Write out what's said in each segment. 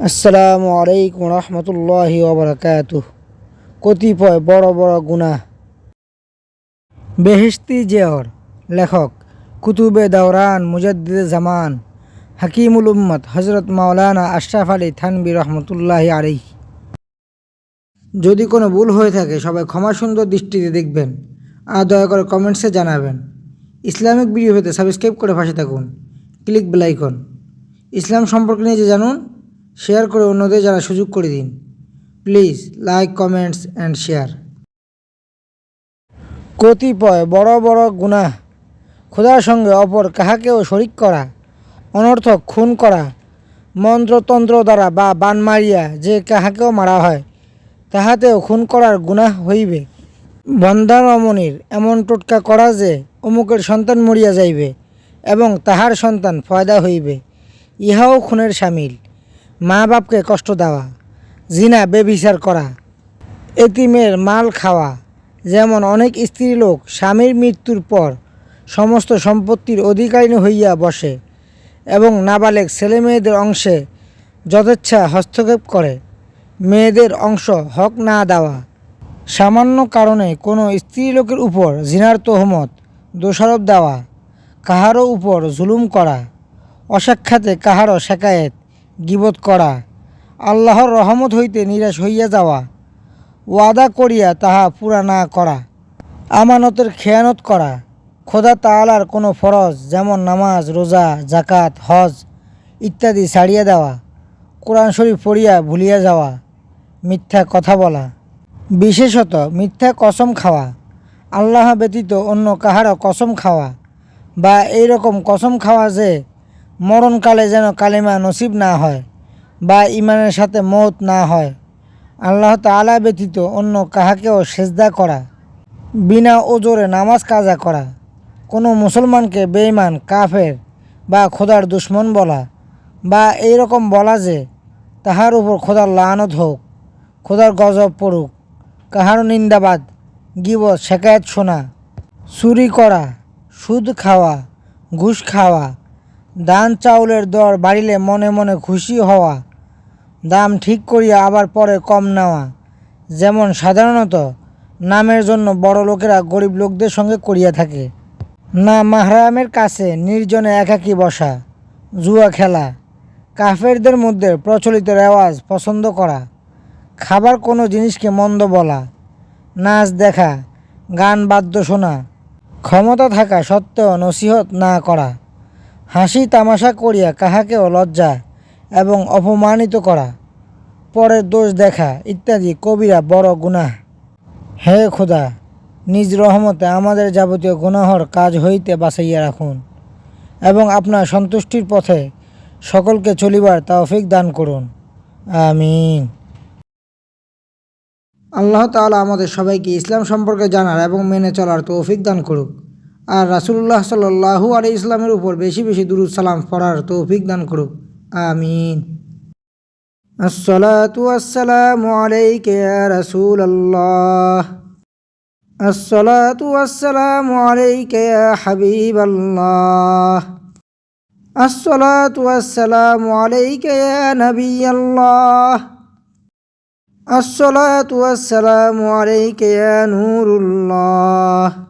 আসসালামু আলাইকুম রহমতুল্লাহি ওবরাকাতু কতিপয় বড় বড় গুনাহ। বেহেশতি জেহর, লেখক কুতুবে দাওরান মুজাদ্দিদ জামান, হাকিমুল উম্মত হজরত মাওলানা আশরাফ আলী থানবি রহমতুল্লাহি আলাই যদি কোনো ভুল হয়ে থাকে, সবাই ক্ষমা সুন্দর দৃষ্টিতে দেখবেন। আর দয়া করে কমেন্টসে জানাবেন। ইসলামিক ভিডিও পেতে সাবস্ক্রাইব করে পাশে থাকুন। ক্লিক বেলাইকন ইসলাম সম্পর্কে নিয়ে যে জানুন শেয়ার করে অন্যদের যারা সুযোগ করে দিন। Please, like, comments and share. কতিপয় বড় বড় গুনাহ খোদার সঙ্গে অপর কাহাকেও শরিক করা, অনর্থক খুন করা, মন্ত্রতন্ত্র দ্বারা বা বান মারিয়া যে কাহাকেও মারা হয়, তাহাতেও খুন করার গুনাহ হইবে। বন্ধা রমণীর এমন টোটকা করা যে অমুকের সন্তান মরিয়া যাইবে এবং তাহার সন্তান ফয়দা হইবে, ইহাও খুনের সামিল। মা বাপকে কষ্ট দেওয়া, জিনা বেবিচার করা, এতিমের মাল খাওয়া, যেমন অনেক স্ত্রীলোক স্বামীর মৃত্যুর পর সমস্ত সম্পত্তির অধিকারিণী হইয়া বসে এবং নাবালেক ছেলেমেয়েদের অংশে যথেচ্ছা হস্তক্ষেপ করে। মেয়েদের অংশ হক না দেওয়া। সামান্য কারণে কোনো স্ত্রীলোকের উপর জিনার তহমত, দোষারোপ দেওয়া, কাহারও উপর জুলুম করা, অসাক্ষাতে কাহারও শেকায়েত গিবত করা। আল্লাহর রহমত হইতে নিরাশ হইয়া যাওয়া। ওয়াদা করিয়া তাহা পুরা না করা। আমানতের খেয়ানত করা। খোদা তাআলার কোনো ফরজ যেমন নামাজ, রোজা জাকাত হজ ইত্যাদি ছাড়িয়া দেওয়া। কোরআন শরীফ পড়িয়া ভুলিয়া যাওয়া। মিথ্যা কথা বলা। বিশেষত মিথ্যা কসম খাওয়া। আল্লাহ ব্যতীত অন্য কাহারও কসম খাওয়া বা এই রকম কসম খাওয়া যে মরণকালে যেন কালিমা নসিব না হয় বা ইমানের সাথে মত না হয়। আল্লাহ তাআলা ব্যতীত অন্য কাহাকেও সেজদা করা, বিনা ওজোরে নামাজ কাজা করা, কোনো মুসলমানকে বেঈমান, কাফের বা খোদার দুশ্মন বলা বা এই রকম বলা যে তাহার উপর খোদার লানত হোক, খোদার গজব পড়ুক, কাহারও নিন্দাবাদ, গিবত, শেকায়ত শোনা, চুরি করা, সুদ খাওয়া, ঘুষ খাওয়া ধান চাউলের দর বাড়িলে মনে মনে খুশি হওয়া, দাম ঠিক করিয়া আবার পরে কম নেওয়া। যেমন সাধারণত, নামের জন্য বড় লোকেরা গরিব লোকদের সঙ্গে করিয়া থাকে। না মাহরামের কাছে নির্জনে একাকী বসা, জুয়া খেলা, কাফেরদের মধ্যে প্রচলিত রেওয়াজ পছন্দ করা, খাবার কোনো জিনিসকে মন্দ বলা, নাচ দেখা, গান বাদ্য শোনা, ক্ষমতা থাকা সত্ত্বেও নসিহত না করা। হাসি তামাশা করিয়া কাহাকেও লজ্জা এবং অপমানিত করা পরের দোষ দেখা ইত্যাদি কবিরা বড় গুনাহ। হে খোদা, নিজ রহমতে আমাদের যাবতীয় গুনাহর কাজ হইতে বাঁচাইয়া রাখুন এবং আপনার সন্তুষ্টির পথে সকলকে চলিবার তৌফিক দান করুন। আমিন। আল্লাহ তাআলা আমাদের সবাইকে ইসলাম সম্পর্কে জানার এবং মেনে চলার তৌফিক দান করুক। আর রাসুল্লাহ সাল্লাহু আলি ইসলামের উপর বেশি বেশি দুরুদ সালাম পড়ার তৌফিক দান করুক। আমিন। আসসালাতু আল্লাহ হাবিব আল্লাহ নবী আল্লাহ আসসালাতু নূরুল্লাহ।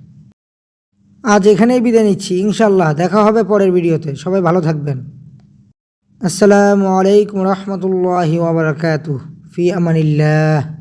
আজ এখানেই বিদায় নিচ্ছি ইনশাল্লাহ দেখা হবে পরের ভিডিওতে। সবাই ভালো থাকবেন। আসসালামু আলাইকুম রহমতুল্লাহি ওবরাকাতু ফি আমানিল্লাহ।